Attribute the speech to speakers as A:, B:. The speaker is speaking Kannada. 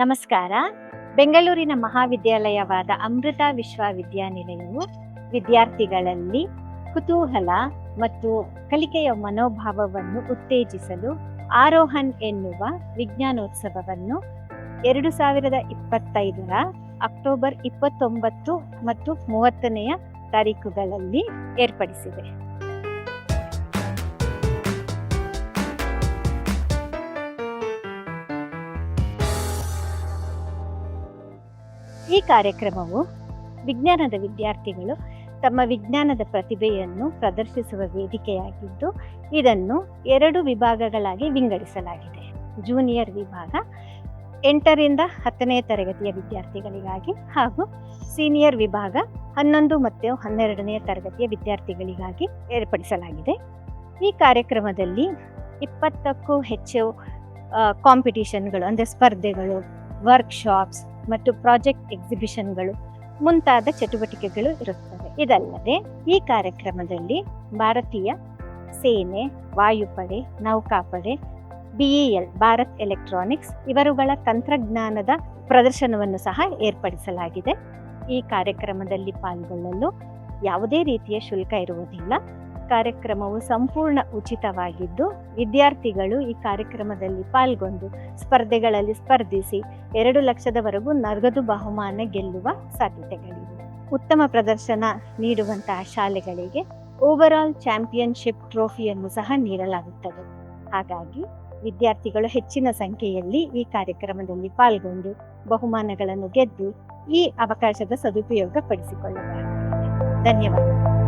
A: ನಮಸ್ಕಾರ. ಬೆಂಗಳೂರಿನ ಮಹಾವಿದ್ಯಾಲಯವಾದ ಅಮೃತ ವಿಶ್ವವಿದ್ಯಾನಿಲಯವು ವಿದ್ಯಾರ್ಥಿಗಳಲ್ಲಿ ಕುತೂಹಲ ಮತ್ತು ಕಲಿಕೆಯ ಮನೋಭಾವವನ್ನು ಉತ್ತೇಜಿಸಲು ಆರೋಹನ್ ಎನ್ನುವ ವಿಜ್ಞಾನೋತ್ಸವವನ್ನು ಎರಡು ಸಾವಿರದ ಇಪ್ಪತ್ತೈದರ ಅಕ್ಟೋಬರ್ ಇಪ್ಪತ್ತೊಂಬತ್ತು ಮತ್ತು ಮೂವತ್ತನೆಯ ತಾರೀಕುಗಳಲ್ಲಿ ಏರ್ಪಡಿಸಿದೆ. ಈ ಕಾರ್ಯಕ್ರಮವು ವಿಜ್ಞಾನದ ವಿದ್ಯಾರ್ಥಿಗಳು ತಮ್ಮ ವಿಜ್ಞಾನದ ಪ್ರತಿಭೆಯನ್ನು ಪ್ರದರ್ಶಿಸುವ ವೇದಿಕೆಯಾಗಿದ್ದು, ಇದನ್ನು ಎರಡು ವಿಭಾಗಗಳಾಗಿ ವಿಂಗಡಿಸಲಾಗಿದೆ. ಜೂನಿಯರ್ ವಿಭಾಗ ಎಂಟರಿಂದ ಹತ್ತನೇ ತರಗತಿಯ ವಿದ್ಯಾರ್ಥಿಗಳಿಗಾಗಿ ಹಾಗೂ ಸೀನಿಯರ್ ವಿಭಾಗ ಹನ್ನೊಂದು ಮತ್ತು ಹನ್ನೆರಡನೆಯ ತರಗತಿಯ ವಿದ್ಯಾರ್ಥಿಗಳಿಗಾಗಿ ಏರ್ಪಡಿಸಲಾಗಿದೆ. ಈ ಕಾರ್ಯಕ್ರಮದಲ್ಲಿ ಇಪ್ಪತ್ತಕ್ಕೂ ಹೆಚ್ಚು ಕಾಂಪಿಟೀಷನ್ಗಳು ಅಂದರೆ ಸ್ಪರ್ಧೆಗಳು ವರ್ಕ್ಶಾಪ್ಸ್ ಮತ್ತು ಪ್ರಾಜೆಕ್ಟ್ ಎಕ್ಸಿಬಿಷನ್ಗಳು ಮುಂತಾದ ಚಟುವಟಿಕೆಗಳು ಇರುತ್ತವೆ. ಇದಲ್ಲದೆ ಈ ಕಾರ್ಯಕ್ರಮದಲ್ಲಿ ಭಾರತೀಯ ಸೇನೆ, ವಾಯುಪಡೆ, ನೌಕಾಪಡೆ, ಬಿಇಎಲ್, ಭಾರತ್ ಎಲೆಕ್ಟ್ರಾನಿಕ್ಸ್ ಇವರುಗಳ ತಂತ್ರಜ್ಞಾನದ ಪ್ರದರ್ಶನವನ್ನು ಸಹ ಏರ್ಪಡಿಸಲಾಗಿದೆ. ಈ ಕಾರ್ಯಕ್ರಮದಲ್ಲಿ ಪಾಲ್ಗೊಳ್ಳಲು ಯಾವುದೇ ರೀತಿಯ ಶುಲ್ಕ ಇರುವುದಿಲ್ಲ. ಕಾರ್ಯಕ್ರಮವು ಸಂಪೂರ್ಣ ಉಚಿತವಾಗಿದ್ದು, ವಿದ್ಯಾರ್ಥಿಗಳು ಈ ಕಾರ್ಯಕ್ರಮದಲ್ಲಿ ಪಾಲ್ಗೊಂಡು ಸ್ಪರ್ಧೆಗಳಲ್ಲಿ ಸ್ಪರ್ಧಿಸಿ ಎರಡು ಲಕ್ಷದವರೆಗೂ ನಗದು ಬಹುಮಾನ ಗೆಲ್ಲುವ ಸಾಧ್ಯತೆಗಳಿವೆ. ಉತ್ತಮ ಪ್ರದರ್ಶನ ನೀಡುವಂತಹ ಶಾಲೆಗಳಿಗೆ ಓವರ್ ಆಲ್ ಚಾಂಪಿಯನ್ಶಿಪ್ ಟ್ರೋಫಿಯನ್ನು ಸಹ ನೀಡಲಾಗುತ್ತದೆ. ಹಾಗಾಗಿ ವಿದ್ಯಾರ್ಥಿಗಳು ಹೆಚ್ಚಿನ ಸಂಖ್ಯೆಯಲ್ಲಿ ಈ ಕಾರ್ಯಕ್ರಮದಲ್ಲಿ ಪಾಲ್ಗೊಂಡು ಬಹುಮಾನಗಳನ್ನು ಗೆದ್ದು ಈ ಅವಕಾಶದ ಸದುಪಯೋಗ ಪಡಿಸಿಕೊಳ್ಳಬಹುದು ಧನ್ಯವಾದ